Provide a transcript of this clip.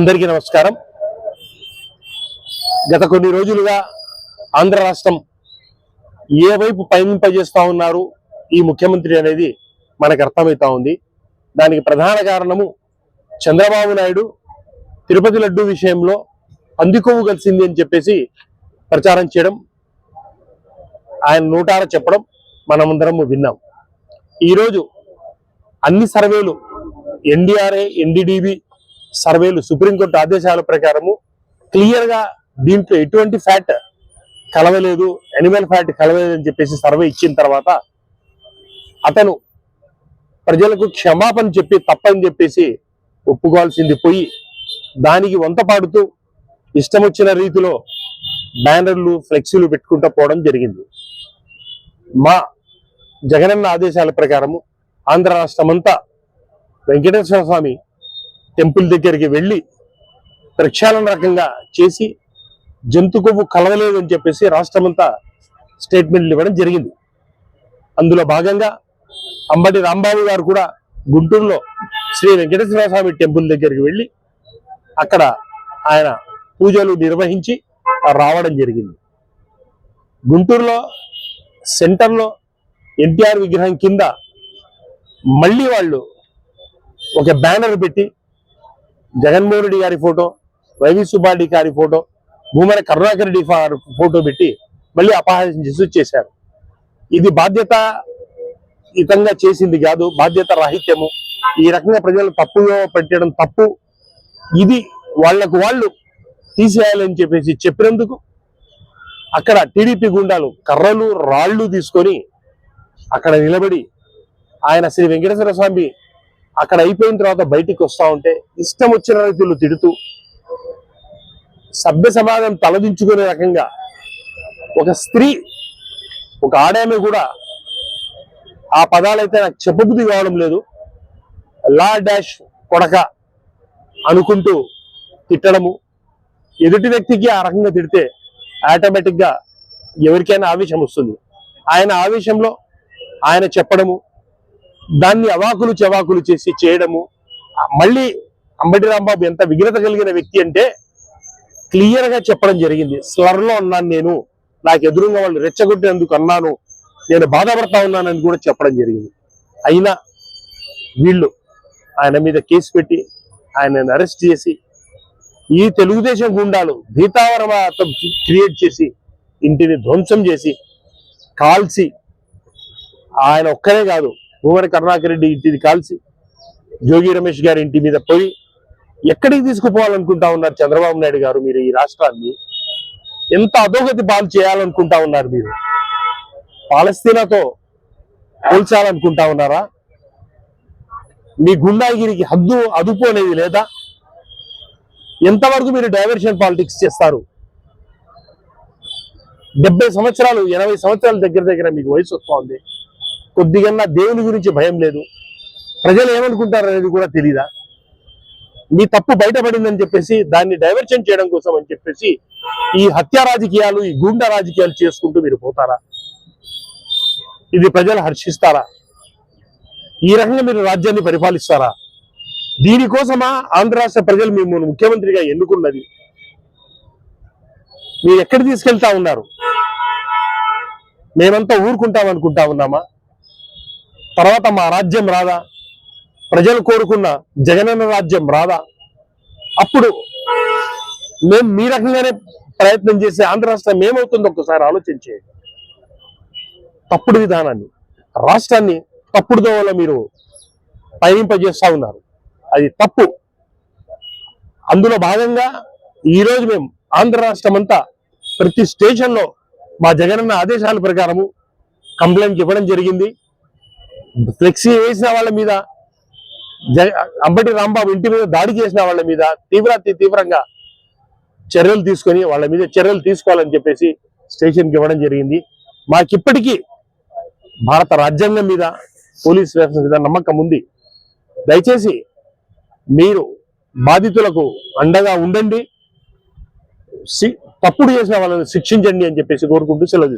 అందరికీ నమస్కారం. గత కొన్ని రోజులుగా ఆంధ్ర రాష్ట్రం ఏ వైపు పయనింపజేస్తా ఉన్నారు ఈ ముఖ్యమంత్రి అనేది మనకు అర్థమవుతా ఉంది. దానికి ప్రధాన కారణము చంద్రబాబు నాయుడు తిరుపతి లడ్డు విషయంలో పందికొవ్వు కలిసింది అని చెప్పేసి ప్రచారం చేయడం ఆయన నూటార చెప్పడం మనమందరం విన్నాం. ఈరోజు అన్ని సర్వేలు ఎన్డీఆర్ఏ ఎన్డీడీబీ సర్వేలు సుప్రీంకోర్టు ఆదేశాల ప్రకారము క్లియర్గా దీంట్లో ఎటువంటి ఫ్యాట్ కలవలేదు అనిమల్ ఫ్యాట్ కలవలేదు అని చెప్పేసి సర్వే ఇచ్చిన తర్వాత అతను ప్రజలకు క్షమాపణ చెప్పి తప్పని చెప్పేసి ఒప్పుకోవాల్సింది పోయి దానికి వంత పాడుతూ ఇష్టం వచ్చిన రీతిలో బ్యానర్లు ఫ్లెక్సీలు పెట్టుకుంటూ పోవడం జరిగింది. మా జగనన్న ఆదేశాల ప్రకారము ఆంధ్ర రాష్ట్రమంతా వెంకటేశ్వర స్వామి టెంపుల్ దగ్గరికి వెళ్ళి ప్రక్షాళన రకంగా చేసి జంతు కొవ్వు కలవలేదు అని చెప్పేసి రాష్ట్రమంతా స్టేట్మెంట్లు ఇవ్వడం జరిగింది. అందులో భాగంగా అంబటి రాంబాబు గారు కూడా గుంటూరులో శ్రీ వెంకటేశ్వర స్వామి టెంపుల్ దగ్గరికి వెళ్ళి అక్కడ ఆయన పూజలు నిర్వహించి రావడం జరిగింది. గుంటూరులో సెంటర్లో ఎన్టీఆర్ విగ్రహం కింద మళ్ళీ వాళ్ళు ఒక బ్యానర్ పెట్టి జగన్మోహన్ రెడ్డి గారి ఫోటో వైవి సుబ్బారెడ్డి గారి ఫోటో భూమన కరుణాకర్ రెడ్డి ఫోటో పెట్టి మళ్ళీ అపహాసం చేసి చేశారు ఇది బాధ్యత ఇతంగా చేసింది కాదు బాధ్యత రాహిత్యము. ఈ రకంగా ప్రజలు తప్పుగా పెట్టడం తప్పు. ఇది వాళ్ళకు వాళ్ళు తీసేయాలని చెప్పేసి చెప్పినందుకు అక్కడ టీడీపీ గుండాలు కర్రలు రాళ్ళు తీసుకొని అక్కడ నిలబడి ఆయన శ్రీ వెంకటేశ్వర స్వామి అక్కడ అయిపోయిన తర్వాత బయటికి వస్తా ఉంటే ఇష్టం వచ్చిన రైతులు తిడుతూ సభ్య సమాజం తలదించుకునే రకంగా ఒక స్త్రీ ఒక ఆడామె కూడా ఆ పదాలైతే నాకు చెప్పబుద్ధి కావడం లేదు. లా డాష్ కొడక అనుకుంటూ తిట్టడము. ఎదుటి వ్యక్తికి ఆ రకంగా తిడితే ఆటోమేటిక్గా ఎవరికైనా ఆవేశం వస్తుంది. ఆయన ఆవేశంలో ఆయన చెప్పడము దాన్ని అవాకులు చెవాకులు చేసి చేయడము మళ్ళీ అంబటి రాంబాబు ఎంత విఘ్నత కలిగిన వ్యక్తి అంటే క్లియర్గా చెప్పడం జరిగింది. స్లర్లో ఉన్నాను నేను నాకు ఎదురుగా వాళ్ళు రెచ్చగొట్టినందుకు అన్నాను నేను బాధపడతా ఉన్నానని కూడా చెప్పడం జరిగింది. అయినా వీళ్ళు ఆయన మీద కేసు పెట్టి ఆయనను అరెస్ట్ చేసి ఈ తెలుగుదేశం గుండాలు భీతావరమాతం క్రియేట్ చేసి ఇంటిని ధ్వంసం చేసి కాల్చి ఆయన ఒక్కనే కాదు భూమన కరుణాకర్ రెడ్డి ఇంటిని కాల్చి జోగి రమేష్ గారి ఇంటి మీద పోయి ఎక్కడికి తీసుకుపోవాలనుకుంటా ఉన్నారు చంద్రబాబు నాయుడు గారు మీరు ఈ రాష్ట్రాన్ని? ఎంత అధోగతి పాలు చేయాలనుకుంటా ఉన్నారు మీరు? పాలస్తీనాతో పోల్చాలనుకుంటా ఉన్నారా? మీ గుండాగిరికి హద్దు అదుపు అనేది లేదా? ఎంతవరకు మీరు డైవర్షన్ పాలిటిక్స్ చేస్తారు? డెబ్బై సంవత్సరాలు ఎనభై సంవత్సరాల దగ్గర దగ్గర మీకు వయసు వస్తోంది. కొద్దిగా దేవుని గురించి భయం లేదు. ప్రజలు ఏమనుకుంటారు అనేది కూడా తెలీదా? మీ తప్పు బయటపడిందని చెప్పేసి దాన్ని డైవర్షన్ చేయడం కోసం అని చెప్పేసి ఈ హత్య రాజకీయాలు ఈ గూండా రాజకీయాలు చేసుకుంటూ మీరు పోతారా? ఇది ప్రజలు హర్షిస్తారా? ఈ రకంగా మీరు రాజ్యాన్ని పరిపాలిస్తారా? దీనికోసమా ఆంధ్ర రాష్ట్ర ప్రజలు మిమ్మల్ని ముఖ్యమంత్రిగా ఎన్నుకున్నది? మీరు ఎక్కడ తీసుకెళ్తా ఉన్నారు? మేమంతా ఊరుకుంటాం అనుకుంటా ఉన్నామా? తర్వాత మా రాజ్యం రాదా? ప్రజలు కోరుకున్న జగనన్న రాజ్యం రాదా? అప్పుడు మేము మీ రకంగానే ప్రయత్నం చేసే ఆంధ్ర రాష్ట్రం ఏమవుతుందో ఒక్కసారి ఆలోచించే తప్పుడు విధానాన్ని రాష్ట్రాన్ని తప్పుడు దోవలో మీరు పయనింపజేస్తా ఉన్నారు. అది తప్పు. అందులో భాగంగా ఈ రోజు మేము ఆంధ్ర రాష్ట్రం అంతా ప్రతి స్టేషన్లో మా జగనన్న ఆదేశాల ప్రకారము కంప్లైంట్ ఇవ్వడం జరిగింది. ఫ్లెక్సీ వేసిన వాళ్ళ మీద అంబటి రాంబాబు ఇంటి మీద దాడి చేసిన వాళ్ళ మీద తీవ్ర తీవ్రంగా చర్యలు తీసుకొని వాళ్ళ మీద చర్యలు తీసుకోవాలని చెప్పేసి స్టేషన్కి ఇవ్వడం జరిగింది. మాకిప్పటికీ భారత రాజ్యాంగం మీద పోలీస్ వ్యవస్థ మీద నమ్మకం ఉంది. దయచేసి మీరు బాధితులకు అండగా ఉండండి. సి- తప్పుడు చేసిన వాళ్ళని శిక్షించండి అని చెప్పేసి కోరుకుంటూ సెలవు